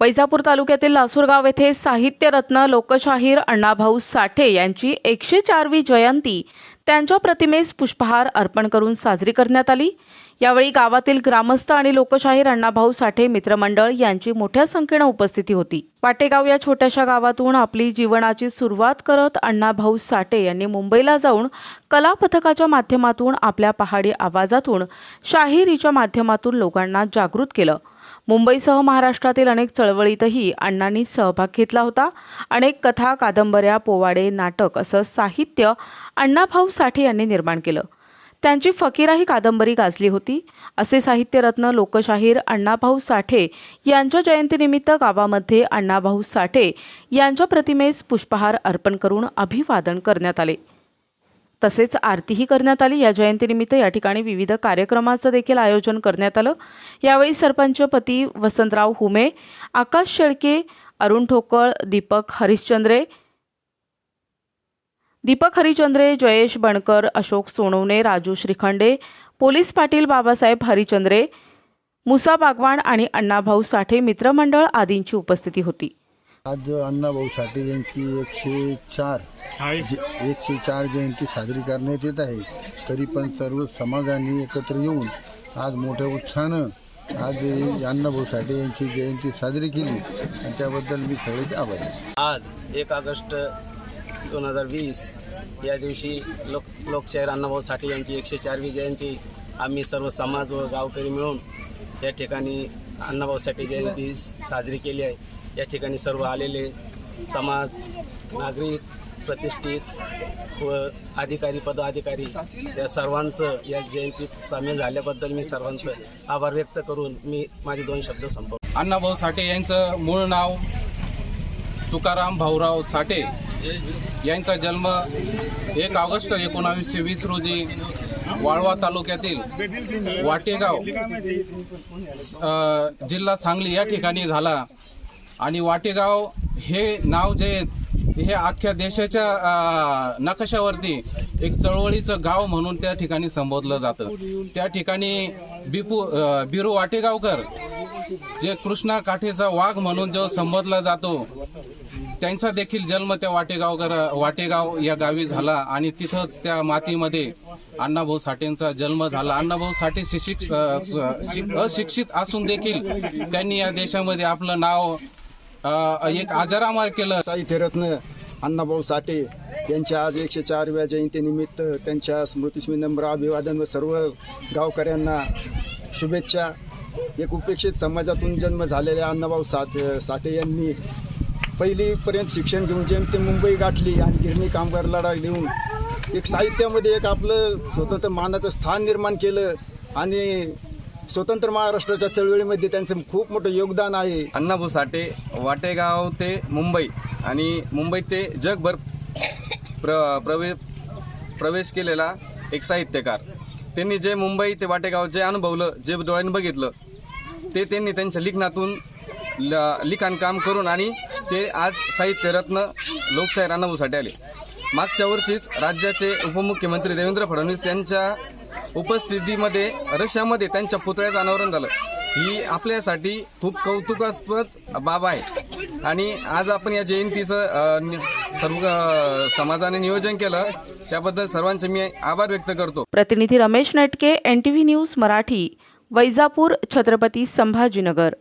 वैजापूर तालुक्यातील लासूरगाव येथे साहित्यरत्न लोकशाहीर अण्णाभाऊ साठे यांची एकशे चारवी जयंती त्यांच्या प्रतिमेस पुष्पहार अर्पण करून साजरी करण्यात आली. यावेळी गावातील ग्रामस्थ आणि लोकशाहीर अण्णाभाऊ साठे मित्रमंडळ यांची मोठ्या संख्येनं उपस्थिती होती. वाटेगाव या छोट्याशा गावातून आपली जीवनाची सुरुवात करत अण्णाभाऊ साठे यांनी मुंबईला जाऊन कला पथकाच्या माध्यमातून आपल्या पहाडी आवाजातून शाहिरीच्या माध्यमातून लोकांना जागृत केलं. मुंबईसह महाराष्ट्रातील अनेक चळवळीतही अण्णांनी सहभाग घेतला होता. अनेक कथा कादंबऱ्या पोवाडे नाटक असं साहित्य अण्णाभाऊ साठे यांनी निर्माण केलं. त्यांची फकीरा ही कादंबरी गाजली होती. असे साहित्यरत्न लोकशाहीर अण्णाभाऊ साठे यांच्या जयंतीनिमित्त गावामध्ये अण्णाभाऊ साठे यांच्या प्रतिमेस पुष्पहार अर्पण करून अभिवादन करण्यात आले. तसेच आरतीही करण्यात आली. या जयंतीनिमित्त या ठिकाणी विविध कार्यक्रमाचं देखील आयोजन करण्यात आलं. यावेळी सरपंच पती वसंतराव हुमे आकाश शेळके अरुण ठोकळ दीपक हरिश्चंद्रे दीपक हरिचंद्रे जयेश बणकर अशोक सोनवणे राजू श्रीखंडे पोलीस पाटील बाबासाहेब हरिचंद्रे मुसा बागवान आणि अण्णाभाऊ साठे मित्रमंडळ आदींची उपस्थिती होती. आज अण्णाभाऊ साठे यांची एकशे चार एकशे चार जयंती साजरी करण्यात येत आहे. तरी पण सर्व समाजाने एकत्र येऊन आज मोठ्या उत्साहानं आज अण्णाभाऊ साठे यांची जयंती साजरी केली. आणि त्याबद्दल मी सगळेच आभारी. आज एक ऑगस्ट दोन हजार वीस या दिवशी लोक लोकशाहीर अण्णाभाऊ साठे यांची एकशे चारवी जयंती आम्ही सर्व समाज व गावकरी मिळून या ठिकाणी अण्णाभाऊ साठे जयंती साजरी केली आहे. या ठिकाणी सर्व आलेले समाज नागरिक प्रतिष्ठित व अधिकारी पदाधिकारी या सर्वांचं या जयंतीत सामील झाल्याबद्दल मी सर्वांचं आभार व्यक्त करून मी माझे दोन शब्द संपव अण्णाभाऊ साठे यांचं मूळ नाव तुकाराम भाऊराव साठे यांचा जन्म एक ऑगस्ट एकोणावीसशे वीस रोजी वाळवा तालुक्यातील वाटेगाव जिल्हा सांगली या ठिकाणी झाला. आणि वाटेगाव हे नाव जे हे अख्ख्या देशाच्या नकाशावरती एक चळवळीचं गाव म्हणून त्या ठिकाणी संबोधलं जातं. त्या ठिकाणी बिपू बिरू वाटेगावकर जे कृष्णा काठेचा वाघ म्हणून जो संबोधला जातो त्यांचा देखील जन्म त्या वाटेगावकर वाटेगाव या गावी झाला आणि तिथंच त्या मातीमध्ये अण्णाभाऊ साठेंचा जन्म झाला. अण्णाभाऊ साठे शिक्षित अशिक्षित असून देखील त्यांनी या देशामध्ये आपलं नाव एक एक आजारामार केलं. साहित्यरत्न अण्णाभाऊ साठे यांच्या आज एकशे चारव्या जयंतीनिमित्त त्यांच्या स्मृतीस नम्र अभिवादन व सर्व गावकऱ्यांना शुभेच्छा. एक उपेक्षित समाजातून जन्म झालेल्या अण्णाभाऊ साठ साठे यांनी पहिलीपर्यंत शिक्षण घेऊन जेम मुंबई गाठली आणि गिरणी कामगार लढा घेऊन एक साहित्यामध्ये एक आपलं स्वतंत्र मानाचं स्थान निर्माण केलं आणि स्वतंत्र महाराष्ट्राच्या चळवळीमध्ये त्यांचं खूप मोठं योगदान आहे. अण्णाभाऊ साठे वाटेगाव ते मुंबई आणि मुंबई ते जगभर प्र प्रवे प्रवेश केलेला एक साहित्यकार. त्यांनी जे मुंबई ते वाटेगाव जे अनुभवलं जे डोळ्यांनी बघितलं ते त्यांनी त्यांच्या लिखाणातून ल लिखाण काम करून आणि ते आज साहित्यरत्न लोकशाहीर अण्णाभाऊ साठे आले. मागच्या वर्षीच राज्याचे उपमुख्यमंत्री देवेंद्र फडणवीस यांच्या उपस्थितीमध्ये रशियामध्ये त्यांच्या पुतळ्याचं अनावरण झालं. ही आपल्यासाठी खूप कौतुकास्पद बाब आहे. आणि आज आपण या जयंतीचं सर्व समाजाने नियोजन केलं. त्याबद्दल सर्वांचे मी आभार व्यक्त करतो. प्रतिनिधी Ramesh Natke N T V news Marathi Vaijapur Chhatrapati Sambhajinagar.